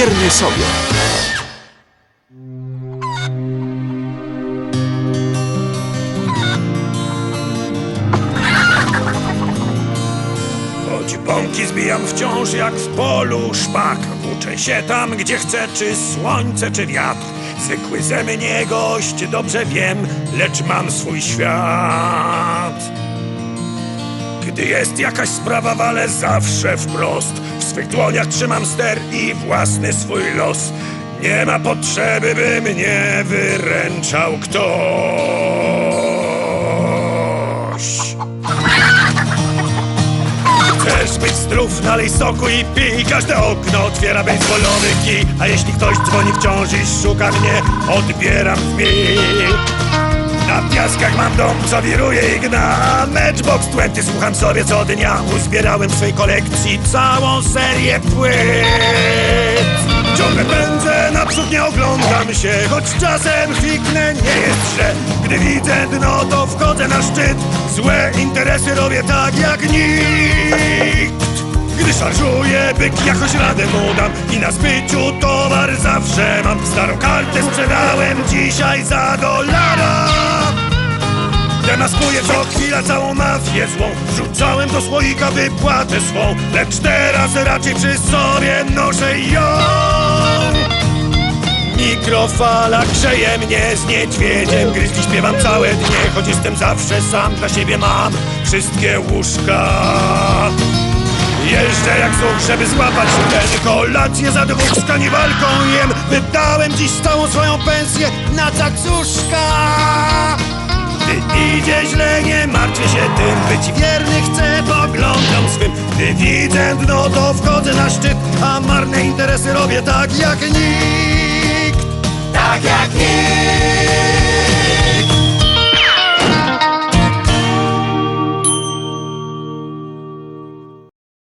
wierny sobie. Choć bąki zbijam wciąż jak w polu szpak Włóczę się tam, gdzie chcę, czy słońce, czy wiatr. Zwykły ze mnie gość, dobrze wiem, lecz mam swój świat. Gdy jest jakaś sprawa, walę zawsze wprost swych dłoniach trzymam ster i własny swój los. Nie ma potrzeby, by mnie wyręczał ktoś. Chcesz być zdrów, nalej soku i pij. Każde okno otwiera bejsbolowy kij. A jeśli ktoś dzwoni wciąż i szuka mnie Odbieram w mig Na piaskach mam dom, co wiruje i gna. Matchbox 20 słucham sobie co dnia. Uzbierałem w swej kolekcji całą serię płyt. Ciągle pędzę, naprzód nie oglądam się. Choć czasem kwiknę, nie jest źle. Gdy widzę dno, to wchodzę na szczyt. Złe interesy robię tak jak nikt. Gdy szarżuję, byk jakoś radę mu dam. I na zbyciu towar zawsze mam. Starą kartę sprzedałem dzisiaj za dolara Demaskuję co chwila całą mafię złą Wrzucałem do słoika wypłatę swą. Lecz teraz raczej przy sobie noszę ją. Mikrofala grzeje mnie z niedźwiedziem. Gryzli śpiewam całe dnie Choć jestem zawsze sam, dla siebie mam. Wszystkie łóżka Jeżdżę jak zuch, żeby złapać ten kolację. Za dwóch z kaniwalką jem. Wydałem dziś całą swoją pensję na taksówka tym Być wierny chcę poglądom swym. Gdy widzę dno, to wchodzę na szczyt A marne interesy robię tak jak nikt. Tak jak nikt